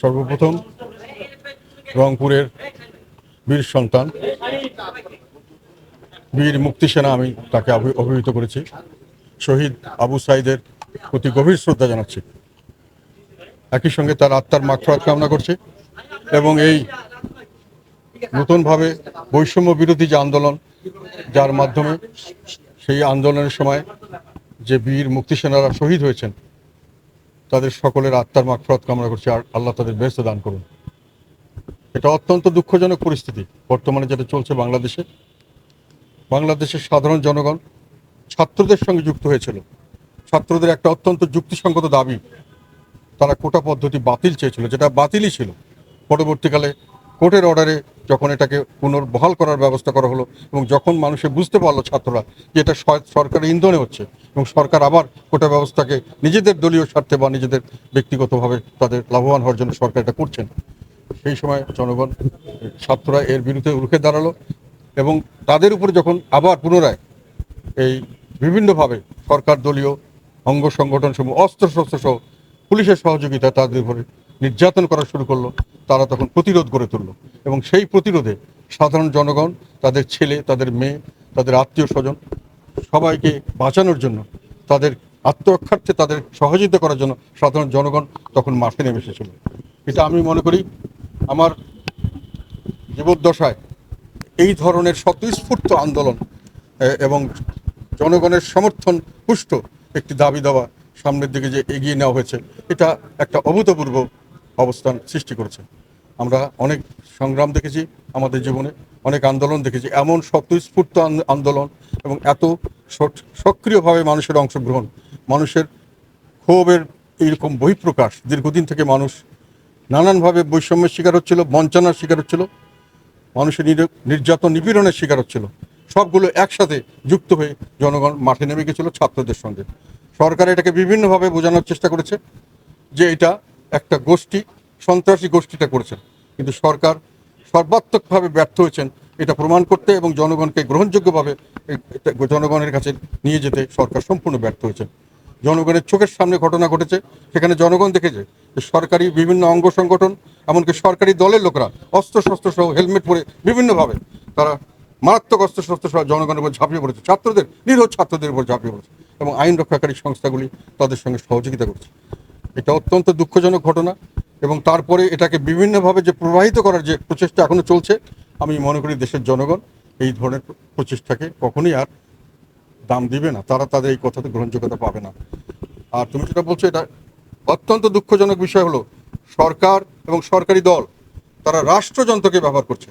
সর্বপ্রথম রংপুরের বীর সন্তান, বীর মুক্তি সেনা আমি তাকে অভিহিত করেছি। শহীদ আবু সাইদের প্রতি গভীর শ্রদ্ধা জানাচ্ছি। একই সঙ্গে তার আত্মার মাগফরাত কামনা করছি এবং এই নতুনভাবে বৈষম্য বিরোধী যে আন্দোলন, যার মাধ্যমে সেই আন্দোলনের সময় যে বীর মুক্তি সেনারা শহীদ হয়েছেন তাদের সকলের আত্মার মাগফরাত কামনা করছি, আর আল্লাহ তাদের ব্যস্ত দান করুন। এটা অত্যন্ত দুঃখজনক পরিস্থিতি। বর্তমানে যেটা চলছে বাংলাদেশে, বাংলাদেশের সাধারণ জনগণ ছাত্রদের সঙ্গে যুক্ত হয়েছিল। ছাত্রদের একটা অত্যন্ত যুক্তিসঙ্গত দাবি, তারা কোটা পদ্ধতি বাতিল চেয়েছিল, যেটা বাতিলই ছিল। পরবর্তীকালে কোর্টের অর্ডারে যখন এটাকে পুনর্বহাল করার ব্যবস্থা করা হলো এবং যখন মানুষে বুঝতে পারল ছাত্ররা যে এটা সরকারের ইন্ধনে হচ্ছে এবং সরকার আবার কোটা ব্যবস্থাকে নিজেদের দলীয় স্বার্থে বা নিজেদের ব্যক্তিগতভাবে তাদের লাভবান হওয়ার জন্য সরকার এটা করছেন। সেই সময় জনগণ, ছাত্ররা এর বিরুদ্ধে রুখে দাঁড়াল এবং তাদের উপর যখন আবার পুনরায় এই বিভিন্নভাবে সরকার দলীয় অঙ্গ সংগঠন সমূহ অস্ত্র শস্ত্র সহ পুলিশের সহযোগিতা তাদের উপরে নির্যাতন করা শুরু করল তারা তখন প্রতিরোধ গড়ে তুললো এবং সেই প্রতিরোধে সাধারণ জনগণ, তাদের ছেলে, তাদের মেয়ে, তাদের আত্মীয় স্বজন সবাইকে বাঁচানোর জন্য, তাদের আত্মরক্ষার্থে তাদের সহযোগিতা করার জন্য সাধারণ জনগণ তখন মাঠে নেমে এসেছিল। এটা আমি মনে করি আমার জীবদ্দশায় এই ধরনের স্বতঃস্ফূর্ত আন্দোলন এবং জনগণের সমর্থন পুষ্ট একটি দাবি দেওয়া সামনের দিকে যে এগিয়ে নেওয়া হয়েছে, এটা একটা অভূতপূর্ব অবস্থান সৃষ্টি করেছে। আমরা অনেক সংগ্রাম দেখেছি আমাদের জীবনে, অনেক আন্দোলন দেখেছি। এমন স্বতঃস্ফূর্ত আন্দোলন এবং এত সক্রিয়ভাবে মানুষের অংশগ্রহণ, মানুষের ক্ষোভের এইরকম বহিঃপ্রকাশ, দীর্ঘদিন থেকে মানুষ নানানভাবে বৈষম্যের শিকার হচ্ছিল, বঞ্চনার শিকার হচ্ছিল, মানুষের নির- নির্যাতন নিপীড়নের শিকার হচ্ছিল। সবগুলো একসাথে যুক্ত হয়ে জনগণ মাঠে নেমে গেছিল ছাত্রদের সঙ্গে। সরকার এটাকে বিভিন্নভাবে বোঝানোর চেষ্টা করেছে যে এটা একটা গোষ্ঠী, সন্ত্রাসী গোষ্ঠীটা করেছেন। কিন্তু সরকার সর্বাত্মকভাবে ব্যর্থ হয়েছেন এটা প্রমাণ করতে এবং জনগণকে গ্রহণযোগ্যভাবে জনগণের কাছে নিয়ে যেতে সরকার সম্পূর্ণ ব্যর্থ হয়েছে। জনগণের চোখের সামনে ঘটনা ঘটেছে, সেখানে জনগণ দেখেছে যে সরকারি বিভিন্ন অঙ্গ সংগঠন, এমনকি সরকারি দলের লোকরা অস্ত্র শস্ত্র সহ হেলমেট পরে বিভিন্নভাবে তারা মারাত্মক অস্ত্র শস্ত্র সহ জনগণের উপর ঝাঁপিয়ে পড়েছে। ছাত্রদের, নিরীহ ছাত্রদের উপর ঝাঁপিয়ে পড়েছে এবং আইন রক্ষাকারী সংস্থাগুলি তাদের সঙ্গে সহযোগিতা করছে। এটা অত্যন্ত দুঃখজনক ঘটনা এবং তারপরে এটাকে বিভিন্নভাবে যে প্রবাহিত করার যে প্রচেষ্টা এখনও চলছে, আমি মনে করি দেশের জনগণ এই ধরনের প্রচেষ্টাকে কখনোই আর দাম দিবে না। তারা তাদের এই কথাতে গ্রহণযোগ্যতা পাবে না। আর তুমি যেটা বলছো, এটা অত্যন্ত দুঃখজনক বিষয় হলো সরকার এবং সরকারি দল, তারা রাষ্ট্রযন্ত্রকে ব্যবহার করছে।